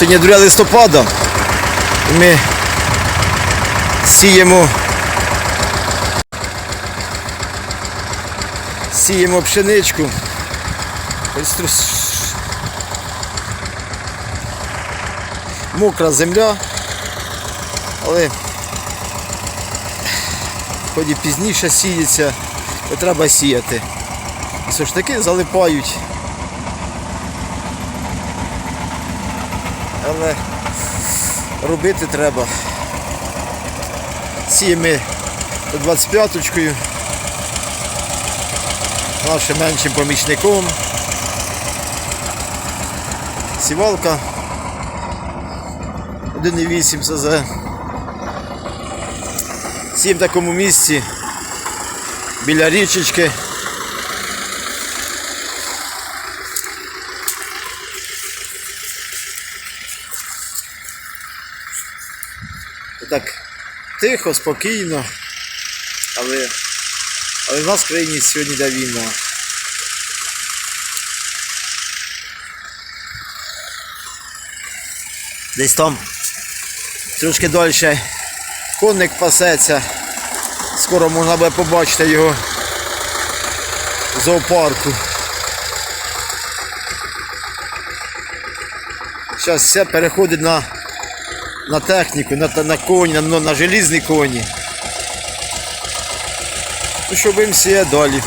Сьогодні 2 листопада. І ми сіємо. Сіємо пшеничку. Мокра земля. Але ході пізніше сіється, то треба сіяти. І все ж таки залипають. Але робити треба. Сіємо ми 25-очкою. Нашим меншим помічником. Сівалка 1,8 СЗ. Сім в такому місці біля річечки. Так тихо, спокійно. Але, але в нас в країні сьогодні йде війна. Десь там трошки далі конник пасеться. Скоро можна буде побачити його в зоопарку. Зараз все переходить на, на техніку, на, на коні, на, на желізні коні. Ну що будемо сіяти далі.